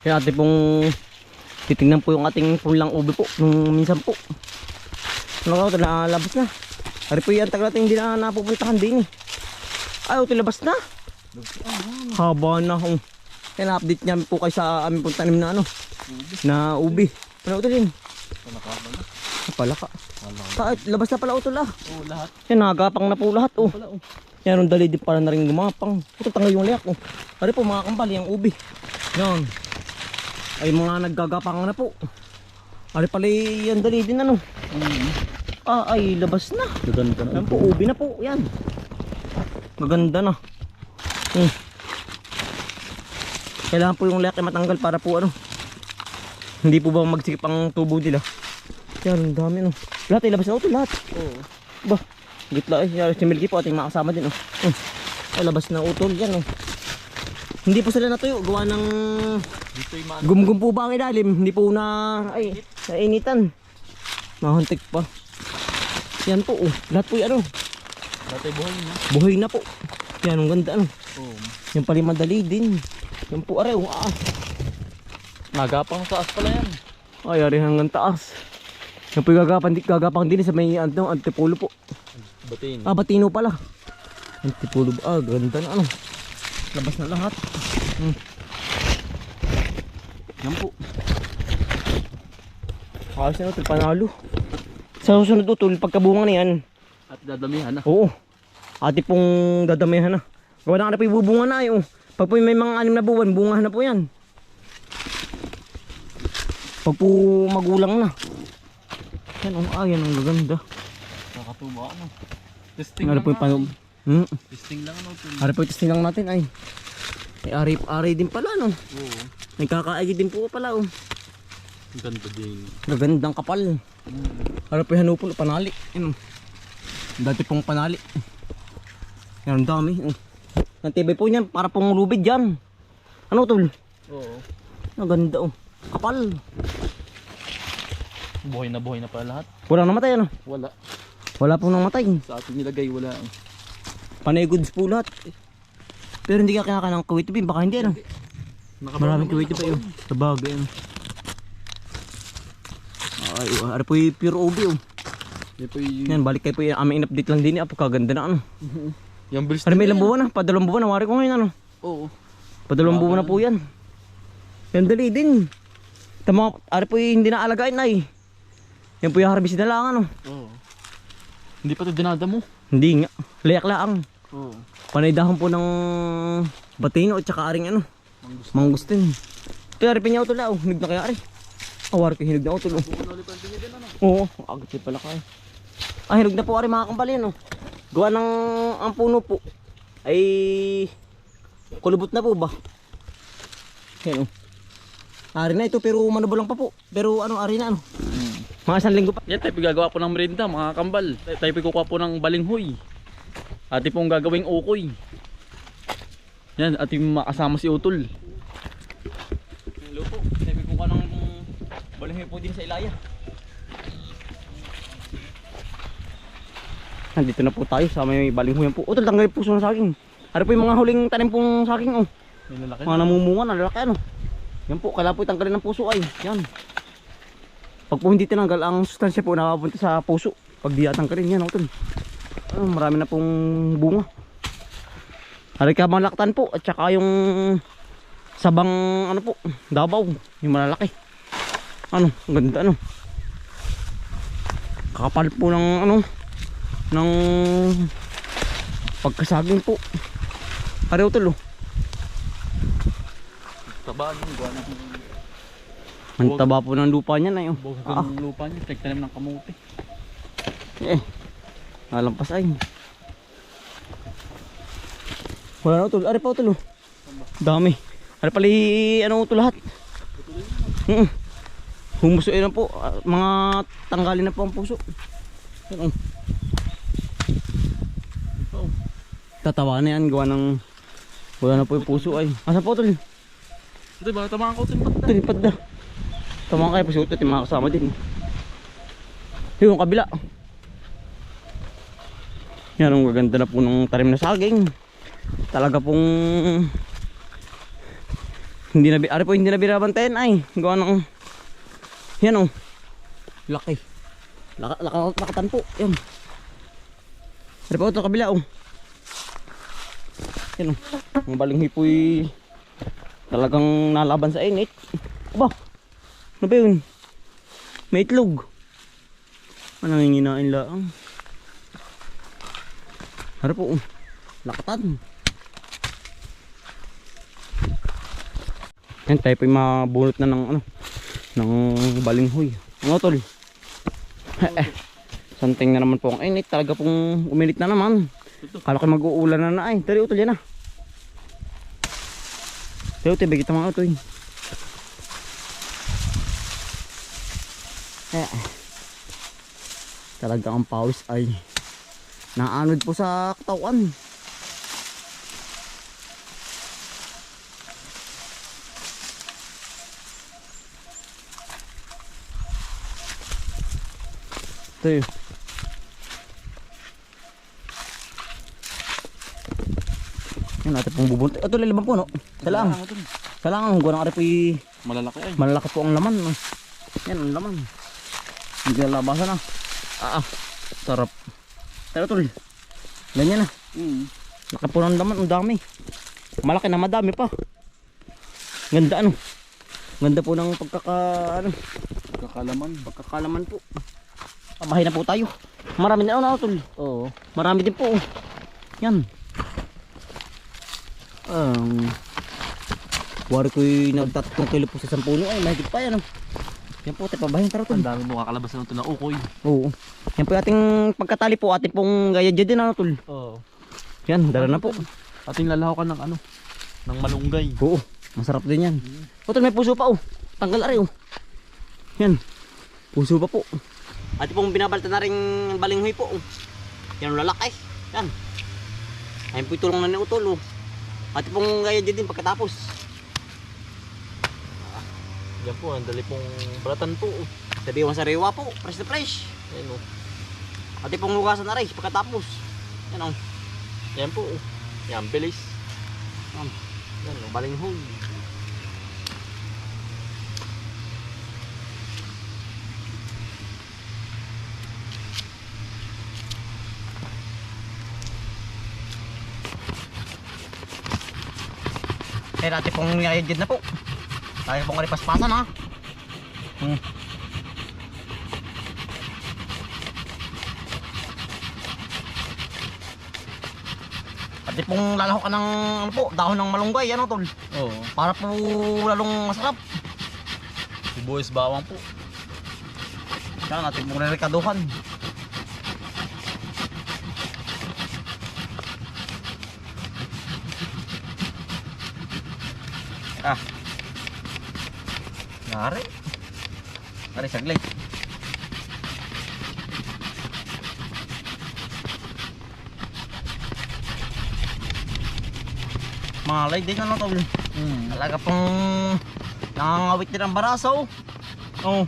Kaya ate pong titingnan po yung ating pulang ube po nung minsan po. Ano ka ito, nalabas na. Ari po yan, tagal natin hindi na napupuntahan din eh. Ay, ito labas na. Haba na. Um. Kaya na-update niya po kayo sa aming pong tanim na ano. Na ubi. Ano ito din? Palaka. Palaka. labas na pala utol ah. Oo, lahat. Yan, nagapang na po lahat oh. Oh. Yan, ang dali din pala na rin gumapang. Ito, tanggal yung liyak oh. Ari po mga kambal, yung ubi. Yan. Ay mga naggagapang na po. Ari pala yan dali din ano. Ah, ay labas na. Gaganda Yan po, ubi na po. Yan. Maganda na. Hmm. Kailangan po yung laki matanggal para po ano. Hindi po ba magsikip ang tubo nila? Yan, ang dami no. Lahat ay labas na ito, lahat. Oo. Ba, gitla eh. Yan, si Milky po ating makasama din oh. Hmm. Ay, labas na utol yan oh. Hindi po sila natuyo. Gawa ng gumgum po ba ang ilalim. Hindi po na, ay, nainitan. Mahuntik pa. Yan po oh. Lahat po yan oh. Dati buhay na. Buhay na po. Yan, ang ganda ano. Oo. Yan pala yung madali din. Yan po aray, ah. Nagapang taas pala yan. Ay, aray hanggang taas. Yan po yung gagapang, gagapang din sa may ano, antipulo po. Batin. Ah, batino pala. Antipulo ba? Ah, ganda na ano. Labas na lahat. Hmm. Yan po. Ayos na ito, panalo. Sa susunod utol, pagkabunga na yan, At dadamihan na. oo. Ate pong dadamihan na. Gawa na ka na po ibubunga na yung. Pag po may mga anim na buwan, bunga na po yan. Pag po magulang na. Yan, oh, ah, yan ang gaganda. Nakatuba ano. Testing Ano po yung nga. Hmm. Testing lang ano. Ari po testing lang natin ay. Ay ari ari din pala no. Oo. Nagkakaagi din po pala oh. Ang Ganda din. Gagandang kapal. Ari po yung hanupol panali. Yan. oh. Dati pong panali. Yan dami. Oh. Ang tibay po niyan para pong lubid diyan. Ano tol? Oo. Ang ganda oh. Kapal. Buhay na buhay na pala lahat. Wala namatay ano. Wala. Wala pong namatay. Sa atin nilagay wala. Panay goods po lahat. Pero hindi ka kinaka ng kuwait bin baka hindi ano. Maraming kuwait pa yun. Sa bagay ano. Ay, oh, ari po yung pure OB oh. Yan balik kayo po yung aming in-update lang din. Apo, kaganda na ano. Yung bilis Ano may ilang buwan na? Padalawang buwan na. Wari ko ngayon ano. Oo. Padalawang buwan na po yan. Yan dali din. Tama, ari po yung hindi na alagain na eh. Yan po yung harvest na lang ano. Oo. Hindi pa ito dinada mo. Hindi nga. Layak laang. Oo. Panay dahon po ng batino at saka aring ano. Mangustin. Kaya ari pinyaw to lao. Hinog na kaya ari. Awar ko hinog na utol. Oh. Din ano. Oo, agad pala kaya. Ah, hinog na po ari mga kambali no. Gawa ng ang puno po ay kulubot na po ba? Yan oh. Ari na ito pero manubo lang pa po. Pero ano ari na ano. Mga isang linggo pa. Yan tayo gagawa po ng merinda mga kambal. Tayo kukuha po ng balinghoy. Ati pong gagawing ukoy. Yan, ati makasama si Utol. Hello po. Ko ka ng balinghoy po din sa Ilaya. Nandito na po tayo sa may balinghoy po. Utol, tanggalin po sa saging. Ano po yung mga huling tanim pong saging oh. May lalaki Mga namumunga na lalaki ano. Yan po, kailangan po tanggalin ng puso ay. Yan. Pag po hindi tinanggal ang sustansya po nakapunta sa puso. Pag di tanggalin yan, utol. Ano, marami na pong bunga. Hari ka malaktan po at saka yung sabang ano po, dabaw, yung malalaki. Ano, ang ganda ano. Kakapal po ng ano ng pagkasaging po. Pareho utol oh. Taba yung gawa ng Ang taba po ng lupa niya na yun. bugag Ah, ng lupa niya. Tagtanim ng kamuti. eh. Nalampas ay. Wala na utol. Ari pa utol. oh. Dami. Ari pala ano utol lahat. Mm. Humuso na po. Ah, Mga tanggalin na po ang puso. Yan, oh. Tatawa na yan. Gawa ng... Wala na po yung puso ay. Asa po utol? Ito ba? Tamaan ko timpat na. Tulipad na. Tama kayo puso utol. Yung mga kasama din. Yung kabila. Yan ang gaganda na po ng tarim na saging. Talaga pong Hindi na, ari po hindi na binabantayan ay. Gawa ng, yan oh. Laki. Laka, laka, lakatan po. Yan. Ari po ito kabila oh. Yan oh. Ang balinghi po talagang nalaban sa init. Aba. Ano ba yun? May itlog. Ano nginginain lang? Ari po. Lakatan. Yan tayo po yung mabunot na ng ano ng balinghoy. Ano tol? Eh, Santing na naman po ang init. Talaga pong uminit na naman. Kala ko mag-uulan na na ay. Tari utol yan ah. Tari utol, bigit mga utol. Eh, talaga ang pawis ay naanod po sa katawan. Ito yun. Yan natin pong bubunti. Ito lalaban po no. Sa lang. Sa lang ang gwanang ari po Malalaki ay. malalaki po ang laman. No? Yan ang laman. Hindi na. Ah, ah. Sarap. Pero tol. Ganyan na. Mm. Ng laman. Ang dami. Malaki na madami pa. Ganda ano. Ganda po ng pagkaka ano, Kakalaman. pagkakalaman po. Pabahay na po tayo. Marami na ano tol. Oo. Marami din po. Yan. Um, wari ko'y nagtatlong kilo po sa sampuno ay mahigit pa yan. Oh. Yan po, tayo pabahin tara tol. Ang dami mo kakalabas na ito na ukoy. Oo. Yan po yung ating pagkatali po, ating pong gaya dyan din ano tol. Oo. Yan, dala na po. Ating lalahaw ka ng ano? Ng malunggay. Oo, masarap din yan. O tol, may puso pa oh. Tanggal ari oh. Yan. Puso pa po. Ating pong binabalta na rin balinghoy po. Oh. Yan ang lalaki. Yan. Ayun po itulong na ni Utol oh. Ating pong gaya dyan din pagkatapos. Yan po, ang dali pong balatan po. Sabi mo sa rewa po, fresh na fresh. Ayan o. Ating pong hugasan na rin pagkatapos. Yan oh. Yan po. Yan, bilis. Yan. Yan o, balinghoy. Kaya natin pong niyayagid na po. Tayo pong kalipaspasan ha. Hmm. Pati pong lalahok ka ng ano po, dahon ng malunggay, ano tol? Oo. Para po lalong masarap. Sibuyas bawang po. Kaya natin pong rerekaduhan. Ah. Nari. Nari saglit. Malay din ano tol. Mm. Talaga pong nangangawit din ang baraso. Oh.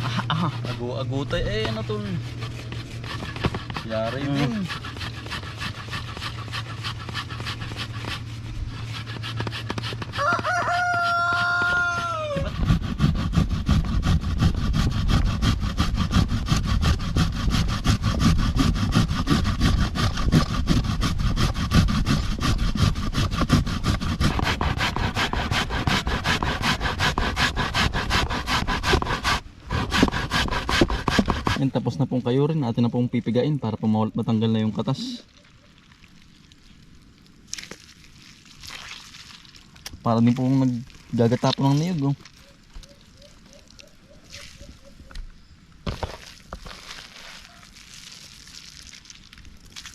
Ah, ah. Agu-agutay. Eh, ano to? Yari Mm. din. Yan, tapos na pong kayo rin. Atin na pong pipigain para pumawal matanggal na yung katas. Para din pong naggagatapon ng niyog. Oh.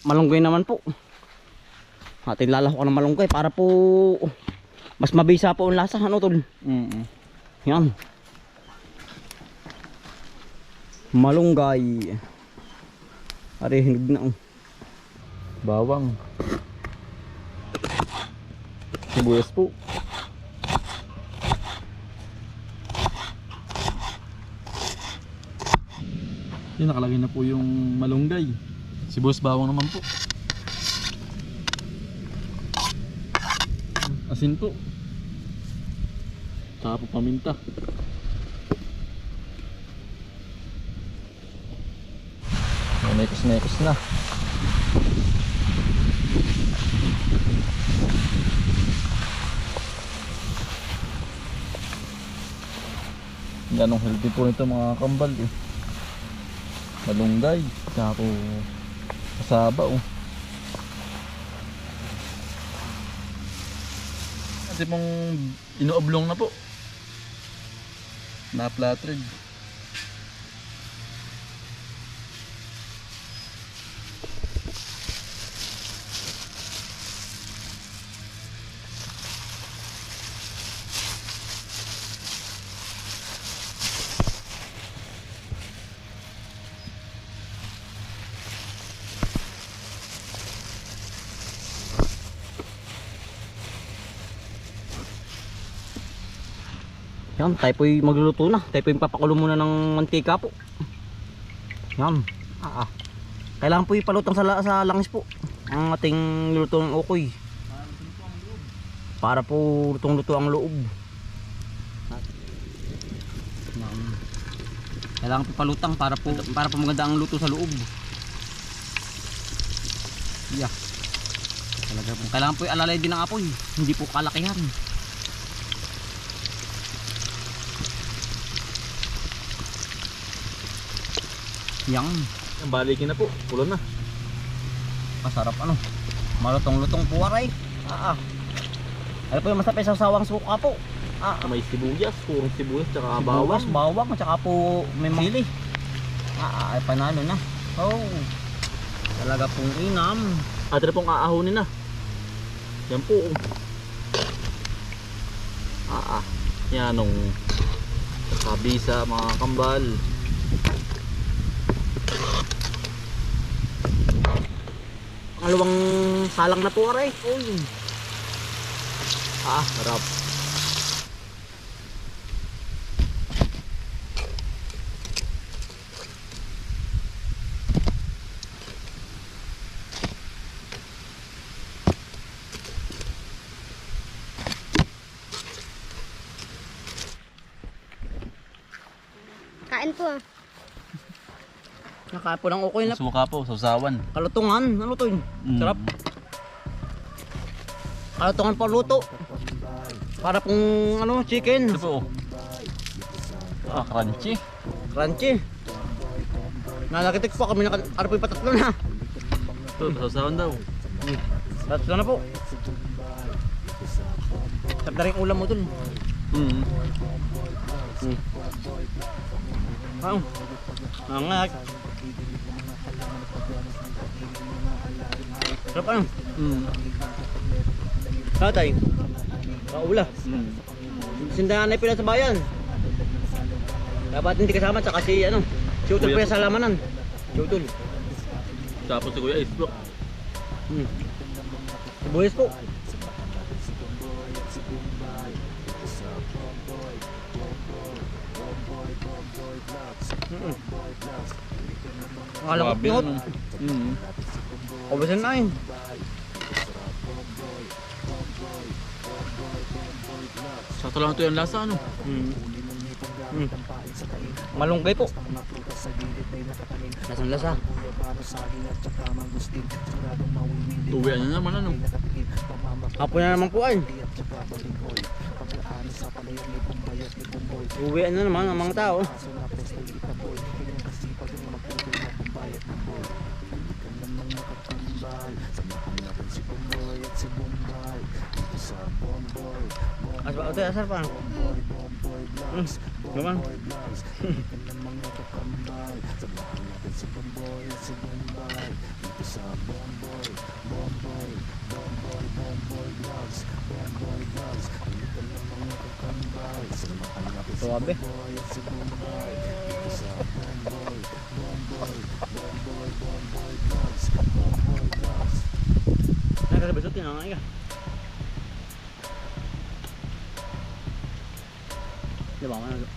malunggay naman po. Atin lalahok ko ng malunggay para po mas mabisa po ang lasa ano tol. Mm -mm. Yan. Malunggay. Ari hinog na oh. Bawang. Sibuyas po. Yan, nakalagay na po yung malunggay. Sibuyas bawang naman po. Asin asin po. Tsaka po paminta. Nekos-nekos na. Ganong healthy po ito mga kambal eh. Malunggay. Tsaka po kasaba oh. Kasi pong inuoblong na po. Na Yan, tayo po'y magluluto na. Tayo po'y papakulo muna ng mantika po. Yan. Ah, ah. Kailangan po'y palutang sa, sa langis po. Ang ating luto ng ukoy. Para po lutong-luto ang loob. Yan. Kailangan po palutang para po para po maganda ang luto sa loob. Yeah. Talaga po. Kailangan po alalay din ang apoy. Hindi po kalakihan. Yang. Ang balikin na po. Pulo na. Masarap ano. Malutong-lutong po aray. Ah, ah. Ano po yung masarap sa sawang suka po. Ah, ah. May sibuyas. Purong sibuyas. Tsaka Sibuyas, bawang, at saka po may mga sili. Ah, ah, panalo na. Oh. Talaga pong inam. At ito pong aahonin na. Yan po. Ah ah. Yan nung kabisa mga kambal. Pangalawang salang na po aray. Uy. Ah, harap. Kain po ah. Nakain po ng ukoy na. Suka po, sausawan. Kalutungan. Ano to yun? Mm. Sarap. Kalutungan pa luto. Para pong ano, chicken. Ito po. Ah, crunchy. Crunchy. Nalakitik po kami na ano po yung patatlo na. Ito, sausawan daw. Tatlo na po. Sarap na rin ulam mo dun. Mm. Hmm. Ang. Ang nga. Sarap ano? Mm. Tatay. Kaula. Mm. Sindahan na pila sa bayan. Dapat hindi kasama tsaka si ano. Si Utol pa sa lamanan. Si Utol. Tapos si Kuya Ice Block. Hmm. Sibuyas po. Pingot. ano. Mm. Kubasan na yun. Sakto lang ito yung lasa ano. Hmm. Hmm. Malunggay po. Lasang lasa. Tuwian na naman ano. Hapon na naman po ay. Uwian na naman ang mga tao. As ba ito asar pa? Hmm. Naman. Suwabe. Nakakabasot yun ang nga. Di ba? Ano?